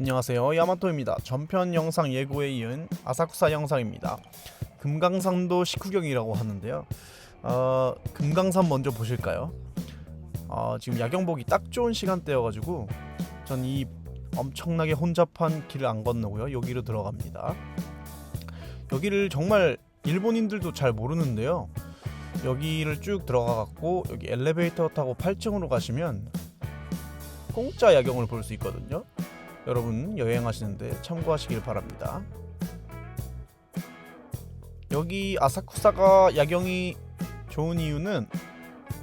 안녕하세요. 야마토입니다. 전편 영상 예고에 이은 아사쿠사 영상입니다. 금강산도 식후경이라고 하는데요. 어, 금강산 먼저 보실까요? 어, 지금 야경보기 딱 좋은 시간대여가지고 전 이 엄청나게 혼잡한 길을 안 건너고요. 여기로 들어갑니다. 여기를 정말 일본인들도 잘 모르는데요. 여기를 쭉 들어가갖고 여기 엘리베이터 타고 8층으로 가시면 공짜 야경을 볼 수 있거든요 여러분 여행하시는데 참고하시길 바랍니다. 여기 아사쿠사가 야경이 좋은 이유는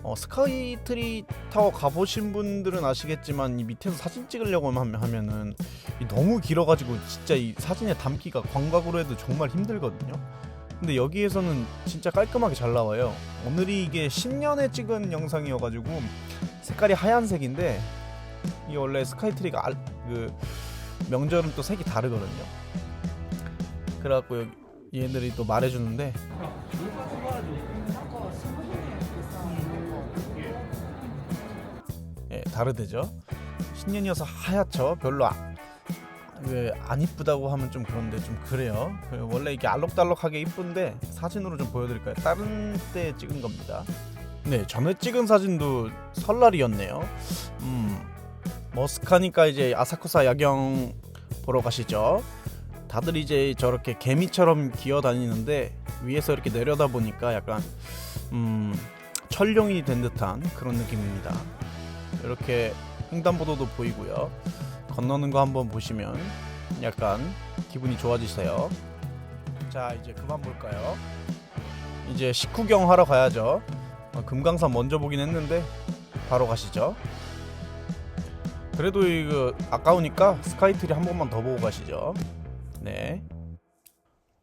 어, 스카이트리 타워 가보신 분들은 아시겠지만 이 밑에서 사진 찍으려고 하면, 하면은 이 너무 길어가지고 진짜 이 사진에 담기가 광각으로 해도 정말 힘들거든요. 근데 여기에서는 진짜 깔끔하게 잘 나와요. 오늘이 이게 10년에 찍은 영상이어가지고 색깔이 하얀색인데 이 원래 스카이트리가 알, 그 명절은 또 색이 다르거든요. 그래갖고 여기 얘들이 또 말해주는데 예 다르대죠. 신년이어서 하얗죠. 별로 아, 왜안 이쁘다고 하면 좀 그런데 좀 그래요. 그 원래 이게 알록달록하게 이쁜데 사진으로 좀 보여드릴까요? 다른 때 찍은 겁니다. 네 전에 찍은 사진도 설날이었네요. 음 머스카니까 이제 아사쿠사 야경 보러 가시죠. 다들 이제 저렇게 개미처럼 기어 다니는데 위에서 이렇게 내려다 보니까 약간 음, 철룡이 된 듯한 그런 느낌입니다. 이렇게 횡단보도도 보이고요. 건너는 거 한번 보시면 약간 기분이 좋아지세요. 자 이제 그만 볼까요? 이제 식후경 하러 가야죠. 어, 금강산 먼저 보긴 했는데 바로 가시죠. 그래도 이거 아까우니까 스카이트리 한 번만 더 보고 가시죠. 네.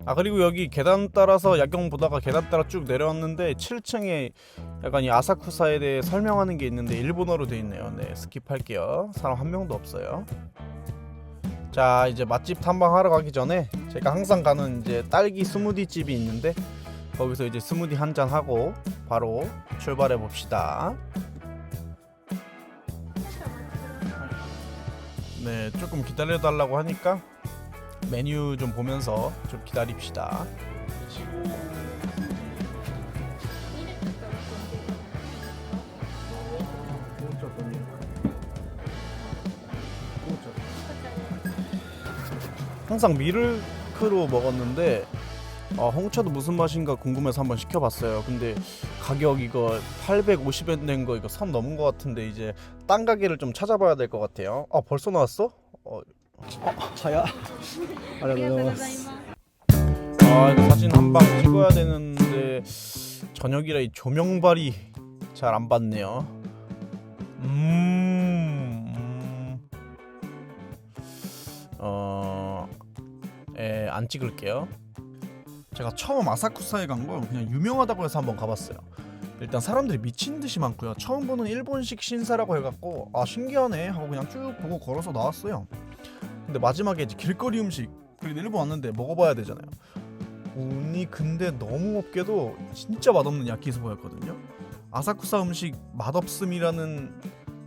아 그리고 여기 계단 따라서 야경 보다가 계단 따라 쭉 내려왔는데 7층에 약간 이 아사쿠사에 대해 설명하는 게 있는데 일본어로 돼 있네요. 네 스킵할게요. 사람 한 명도 없어요. 자 이제 맛집 탐방하러 가기 전에 제가 항상 가는 이제 딸기 스무디 집이 있는데 거기서 이제 스무디 한 잔 하고 바로 출발해 봅시다. 네, 조금 기다려 달라고 하니까 메뉴 좀 보면서 좀 기다립시다. 항상 미르크로 먹었는데 어, 홍차도 무슨 맛인가 궁금해서 한번 시켜봤어요. 근데 가격 이거 850엔 된거 이거 선 넘은 것 같은데 이제 딴 가게를 좀 찾아봐야 될 것 같아요. 아 벌써 나왔어? 어, 아, 하야. 아 이거 사진 한 방 찍어야 되는데 저녁이라 이 조명발이 잘 안 받네요. 음. 음. 어. 에, 안 찍을게요. 제가 처음 아사쿠사에 간거 그냥 유명하다고 해서 한번 가봤어요. 일단 사람들이 미친 듯이 많고요. 처음 보는 일본식 신사라고 해갖고 아 신기하네 하고 그냥 쭉 보고 걸어서 나왔어요. 근데 마지막에 이제 길거리 음식 그리고 일본 왔는데 먹어봐야 되잖아요. 운이 근데 너무 없게도 진짜 맛없는 야키소바였거든요. 아사쿠사 음식 맛없음이라는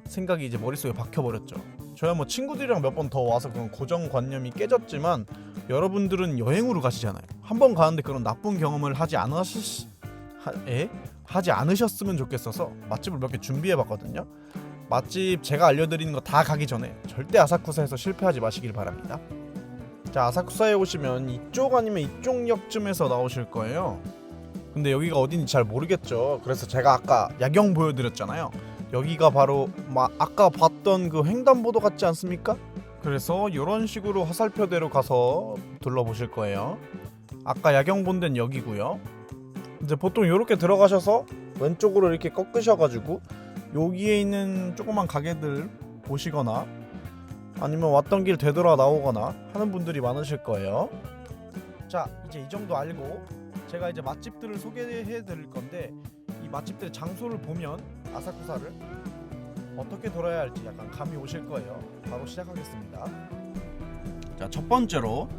생각이 이제 머릿속에 박혀버렸죠. 저야 뭐 친구들이랑 몇 번 더 와서 그런 고정관념이 깨졌지만 여러분들은 여행으로 가시잖아요. 한 번 가는데 그런 나쁜 경험을 하지 않으셨 하, 에? 하지 않으셨으면 좋겠어서 맛집을 몇 개 준비해 봤거든요. 맛집 제가 알려드리는 거 다 가기 전에 절대 아사쿠사에서 실패하지 마시길 바랍니다. 자 아사쿠사에 오시면 이쪽 아니면 이쪽 역쯤에서 나오실 거예요. 근데 여기가 어딘지 잘 모르겠죠. 그래서 제가 아까 야경 보여드렸잖아요. 여기가 바로 막 아까 봤던 그 횡단보도 같지 않습니까? 그래서 이런 식으로 화살표대로 가서 둘러보실 거예요. 아까 야경 본 데는 여기고요. 이제 보통 이렇게 들어가셔서 왼쪽으로 이렇게 꺾으셔가지고 여기에 있는 조그만 가게들 보시거나 아니면 왔던 길 되돌아 나오거나 하는 분들이 많으실 거예요. 자, 이제 이 정도 알고 제가 이제 맛집들을 소개해 드릴 건데 이 맛집들의 장소를 보면 아사쿠사를 어떻게 돌아야 할지 약간 감이 오실 거예요. 바로 시작하겠습니다. 자, 첫 번째로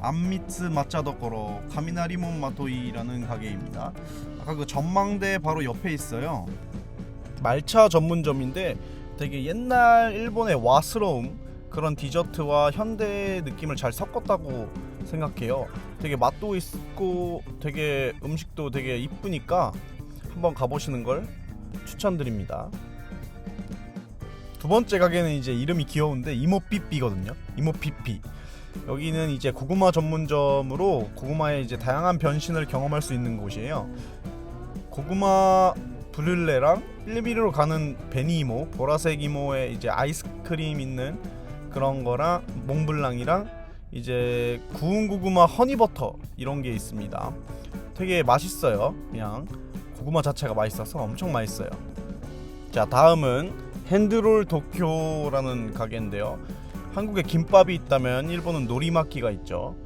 안미츠 마차도코로 카미나리몬 마토이라는 가게입니다. 아까 그 전망대 바로 옆에 있어요. 말차 전문점인데 되게 옛날 일본의 와스러움 그런 디저트와 현대 느낌을 잘 섞었다고 생각해요. 되게 맛도 있고 되게 음식도 되게 이쁘니까 한번 가보시는 걸 추천드립니다. 두 번째 가게는 이제 이름이 귀여운데 이모삐삐거든요. 이모삐삐. 여기는 이제 고구마 전문점으로 고구마의 이제 다양한 변신을 경험할 수 있는 곳이에요. 고구마 브룰레랑 1mm로 가는 베니 이모, 보라색 이모의 이제 아이스크림 있는 그런 거랑 몽블랑이랑 이제 구운 고구마 허니버터 이런 게 있습니다. 되게 맛있어요. 그냥 고구마 자체가 맛있어서 엄청 맛있어요. 자, 다음은 핸드롤 도쿄라는 가게인데요. 한국에 김밥이 있다면 일본은 노리마키가 있죠.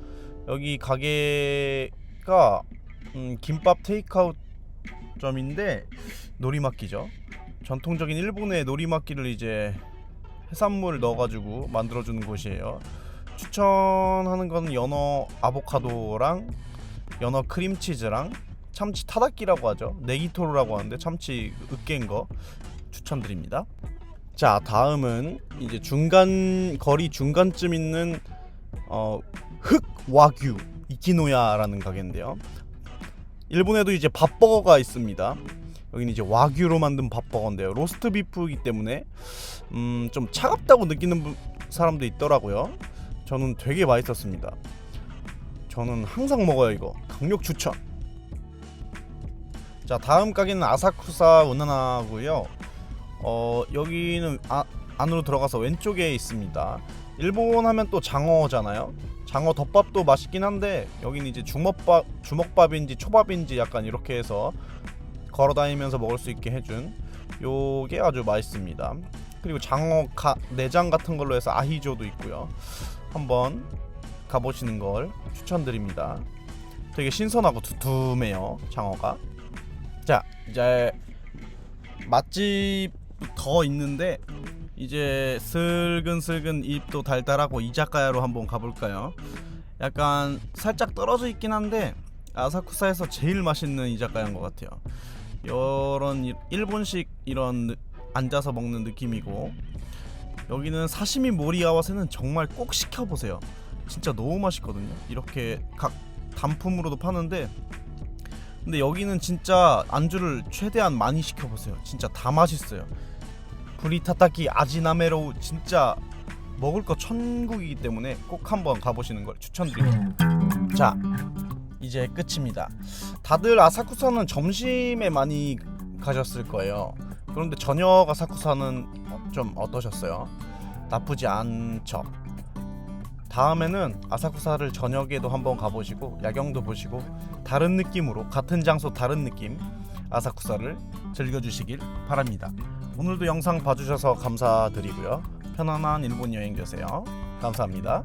여기 가게가 음, 김밥 테이크아웃 점인데 노리마키죠. 전통적인 일본의 노리마키를 이제 해산물 넣어가지고 만들어주는 곳이에요. 추천하는 건 연어 아보카도랑 연어 크림치즈랑 참치 타다키라고 하죠. 네기토로라고 하는데 참치 으깬 거 추천드립니다. 자 다음은 이제 중간 거리 중간쯤 있는 어, 흑 와규 이키노야라는 가게인데요. 일본에도 이제 밥버거가 있습니다. 여기는 이제 와규로 만든 밥버거인데요. 로스트 비프이기 때문에 음, 좀 차갑다고 느끼는 분- 사람도 있더라고요. 저는 되게 맛있었습니다. 저는 항상 먹어요 이거. 강력 추천. 자 다음 가게는 아사쿠사 우나나고요. 어 여기는 아, 안으로 들어가서 왼쪽에 있습니다. 일본 하면 또 장어잖아요. 장어 덮밥도 맛있긴 한데 여기는 이제 주먹밥 주먹밥인지 초밥인지 약간 이렇게 해서 걸어 다니면서 먹을 수 있게 해준 요게 아주 맛있습니다. 그리고 장어 가, 내장 같은 걸로 해서 아히조도 있고요. 한번 가보시는 걸 추천드립니다. 되게 신선하고 두툼해요 장어가. 자 이제 맛집 더 있는데 이제 슬근슬근 입도 달달하고 이자카야로 한번 가볼까요? 약간 살짝 떨어져 있긴 한데 아사쿠사에서 제일 맛있는 이자카야인 것 같아요. 이런 이- 일본식 이런 느- 앉아서 먹는 느낌이고 여기는 사시미 모리아와세는 정말 꼭 시켜보세요. 진짜 너무 맛있거든요. 이렇게 각 단품으로도 파는데 근데 여기는 진짜 안주를 최대한 많이 시켜보세요. 진짜 다 맛있어요. 브리타타키 아지나메로 진짜 먹을 거 천국이기 때문에 꼭 한번 가보시는 걸 추천드립니다. 자, 이제 끝입니다. 다들 아사쿠사는 점심에 많이 가셨을 거예요. 그런데 저녁 아사쿠사는 어- 좀 어떠셨어요? 나쁘지 않죠. 다음에는 아사쿠사를 저녁에도 한번 가보시고 야경도 보시고 다른 느낌으로 같은 장소 다른 느낌 아사쿠사를 즐겨주시길 바랍니다. 오늘도 영상 봐주셔서 감사드리고요. 편안한 일본 여행 되세요. 감사합니다.